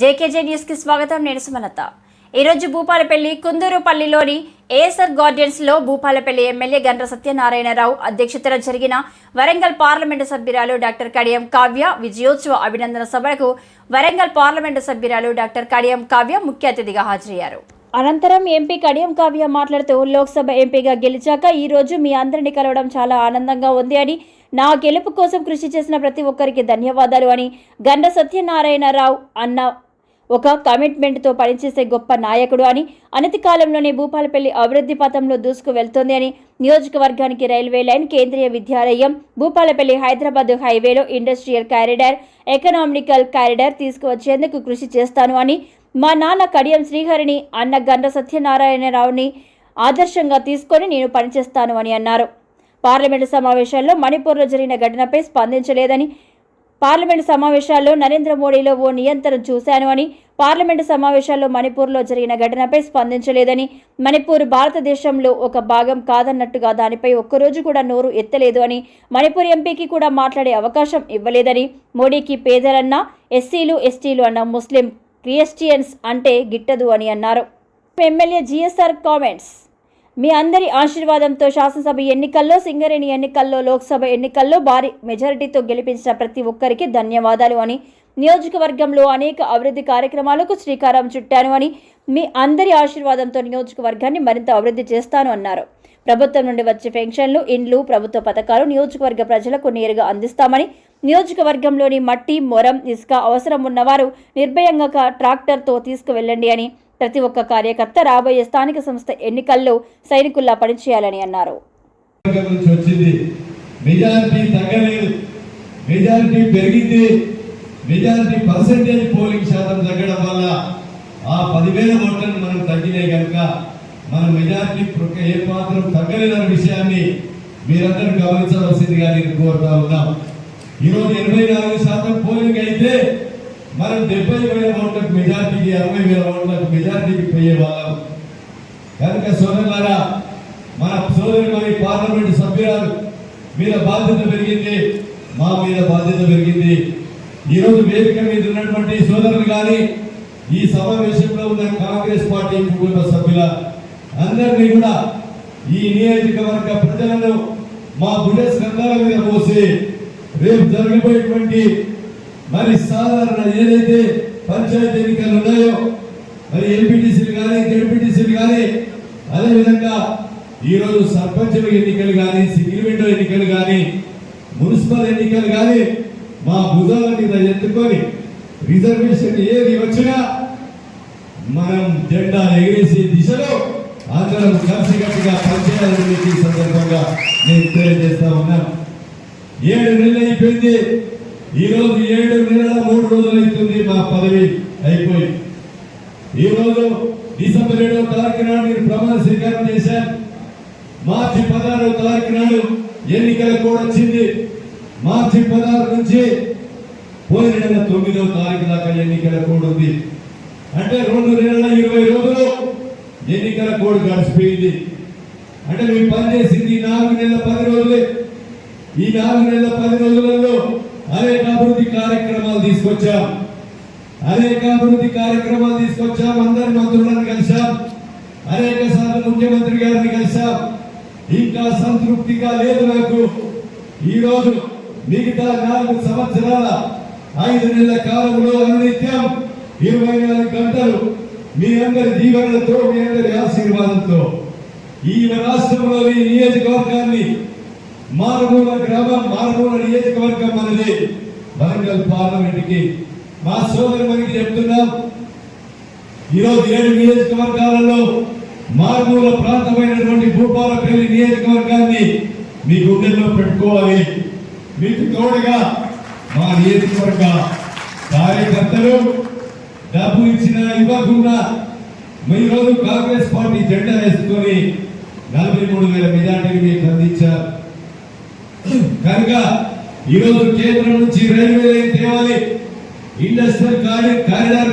JKJ న్యూస్కి స్వాగతం. నేను సుమలత. ఈరోజు భూపాలపల్లి కుందూరుపల్లిలోని ఏఎస్ఆర్ గార్డెన్స్లో భూపాలపల్లి ఎమ్మెల్యే గండ్ర సత్యనారాయణరావు అధ్యక్షతన జరిగిన వరంగల్ పార్లమెంటు సభ్యురాలు డాక్టర్ కడియం కావ్య విజయోత్సవ అభినందన సభకు వరంగల్ పార్లమెంటు సభ్యురాలు డాక్టర్ కడియం కావ్య ముఖ్య అతిథిగా హాజరయ్యారు. అనంతరం ఎంపీ కడియం కావ్య మాట్లాడుతూ లోక్సభ ఎంపీగా గెలిచాక ఈ రోజు మీ అందరిని కలవడం చాలా ఆనందంగా ఉంది అని నా గెలుపు కోసం కృషి చేసిన ప్రతి ఒక్కరికి ధన్యవాదాలు అని గండ సత్యనారాయణరావు అన్న ఒక కమిట్మెంట్తో పనిచేసే గొప్ప నాయకుడు అని అనతి కాలంలోనే భూపాలపల్లి అభివృద్ధి పథంలో దూసుకు వెళ్తోంది అని నియోజకవర్గానికి రైల్వే లైన్ కేంద్రీయ విద్యాలయం భూపాలపల్లి హైదరాబాద్ హైవేలో ఇండస్ట్రియల్ కారిడార్ ఎకనామికల్ కారిడార్ తీసుకువచ్చేందుకు కృషి చేస్తాను అని మా నాన్న కడియం శ్రీహరిని అన్న గండ సత్యనారాయణరావుని ఆదర్శంగా తీసుకొని నేను పనిచేస్తాను అని అన్నారు. పార్లమెంటు సమావేశాల్లో మణిపూర్లో జరిగిన ఘటనపై స్పందించలేదని పార్లమెంటు సమావేశాల్లో నరేంద్ర మోడీలో ఓ నియంత్రణ చూశాను అని పార్లమెంటు సమావేశాల్లో మణిపూర్లో జరిగిన ఘటనపై స్పందించలేదని మణిపూర్ భారతదేశంలో ఒక భాగం కాదన్నట్టుగా దానిపై ఒక్కరోజు కూడా నోరు ఎత్తలేదు అని మణిపూర్ ఎంపీకి కూడా మాట్లాడే అవకాశం ఇవ్వలేదని మోడీకి పేదలన్నా ఎస్సీలు ఎస్టీలు అన్న ముస్లిం క్రిస్టియన్స్ అంటే గిట్టదు అని అన్నారు. MLA GSR comments. మీ అందరి ఆశీర్వాదంతో శాసనసభ ఎన్నికల్లో సింగరేణి ఎన్నికల్లో లోక్సభ ఎన్నికల్లో భారీ మెజారిటీతో గెలిపించిన ప్రతి ఒక్కరికి ధన్యవాదాలు అని నియోజకవర్గంలో అనేక అభివృద్ధి కార్యక్రమాలకు శ్రీకారం చుట్టాను అని మీ అందరి ఆశీర్వాదంతో నియోజకవర్గాన్ని మరింత అభివృద్ధి చేస్తాను అన్నారు. ప్రభుత్వం నుండి వచ్చే పెన్షన్లు ఇండ్లు ప్రభుత్వ పథకాలు నియోజకవర్గ ప్రజలకు నేరుగా అందిస్తామని నియోజకవర్గంలోని మట్టి మొరం ఇసుక అవసరం ఉన్నవారు నిర్భయంగా ట్రాక్టర్తో తీసుకువెళ్ళండి అని ప్రతి ఒక్క కార్యకర్త రాబోయే స్థానిక సంస్థ ఎన్నికల్లో సైనికుల్లా పనిచేయాలని అన్నారు. మెజారిటీ తగ్గలేదు. మెజారిటీ పెరిగింది. మెజారిటీ పర్సెంటేజ్ పోలింగ్ శాతం తగ్గడం వల్ల ఆ పదివేల ఓట్లను మనం తగ్గినాయి కనుక మన మెజారిటీ ఏ మాత్రం తగ్గలేదన్న విషయాన్ని మీరందరూ గమనించవలసిందిగా నేను కోరుతా ఉన్నాం. ఈరోజు ఎనభై నాలుగు శాతం పోలింగ్ అయితే మనం డెబ్బై వేల ఓట్లకు మెజార్టీకి అరవై వేల ఓట్లకు మెజార్టీకి పోయే వాళ్ళం కనుక సోదరులారా మన సోదరి మరి పార్లమెంట్ సభ్యురాలు మీద బాధ్యత పెరిగింది మా మీద బాధ్యత పెరిగింది. ఈరోజు వేదిక మీద ఉన్నటువంటి సోదరులు కానీ ఈ సమావేశంలో ఉన్న కాంగ్రెస్ పార్టీ కుటుంబ సభ్యుల అందరినీ కూడా ఈ నియోజకవర్గ ప్రజలను మా గుండె స్కంధాల మీద పోసి రేపు జరగబోయేటువంటి మరి సాధారణ ఏదైతే పంచాయతీ ఎన్నికలు ఉన్నాయో మరి ఎంపీటీసీలు కానీ జడ్పీటీసీలు కానీ అదేవిధంగా ఈరోజు సర్పంచుల ఎన్నికలు కానీ సింగిల్ విండో ఎన్నికలు కానీ మున్సిపల్ ఎన్నికలు కానీ మా భుజాల మీద ఎత్తుకొని రిజర్వేషన్ ఏది వచ్చినా మనం జెండా ఎగిరేసే దిశలో అందరం కలిసికట్టుగా పనిచేయాలని సందర్భంగా నేను తెలియజేస్తా ఉన్నాను. ఏడు నెలలు అయిపోయింది. ఈ రోజు ఏడు నెలల మూడు రోజులు అవుతుంది మా పదవి అయిపోయి. ఈ రోజు డిసెంబర్ ఏడవ తారీఖు నాడు మీరు ప్రమాణ స్వీకారం చేశారు. మార్చి పదహారవ తారీఖు నాడు ఎన్నికల కూడా వచ్చింది. మార్చి పదహారు నుంచి పోయిన నెల తొమ్మిదవ తారీఖు దాకా ఎన్నికల కోడ్ ఉంది. అంటే రెండు నెలల ఇరవై రోజులు ఎన్నికల కోడ్ గడిచిపోయింది. అంటే మేము పనిచేసింది ఈ నాలుగు నెలల పది రోజులే. ఈ నాలుగు నెలల పది రోజులలో అనేక అభివృద్ధి కార్యక్రమాలు తీసుకొచ్చాం. అనేక అభివృద్ధి కార్యక్రమాలు తీసుకొచ్చాం. అందరి మంత్రులను కలిసాం అనేక సార్లు ముఖ్యమంత్రి గారిని కలిశాం. ఇంకా సంతృప్తిగా లేదు నాకు. ఈరోజు మిగతా నాలుగు సంవత్సరాల ఐదు నెలల కాలంలో అనునిత్యం ఇరవై నాలుగు గంటలు మీ అందరి దీవెనలతో మీ అందరి ఆశీర్వాదంతో ఈ రాష్ట్రంలోని నియోజకవర్గాన్ని మారుమూల గ్రామం వరంగల్ పార్లమెంట్కి మా సోదరు మనకి చెప్తున్నాం. ఈరోజు ఏడు నియోజకవర్గాలలో మారుమూల ప్రాంతమైనటువంటి భూపాలపల్లి నియోజకవర్గాన్ని మీ గుండెల్లో పెట్టుకోవాలి. మీకు తోడుగా మా నియోజకవర్గ కార్యకర్తలు డబ్బు ఇచ్చిన ఇవ్వకుండా మీ రోజు కాంగ్రెస్ పార్టీ జెండా వేసుకొని నలభై మూడు వేల మెజార్టీని మీకు అందించారు. కనుక ఈరోజు కేంద్రం నుంచి రైల్వే లైన్ తేవాలి. Industrial corridor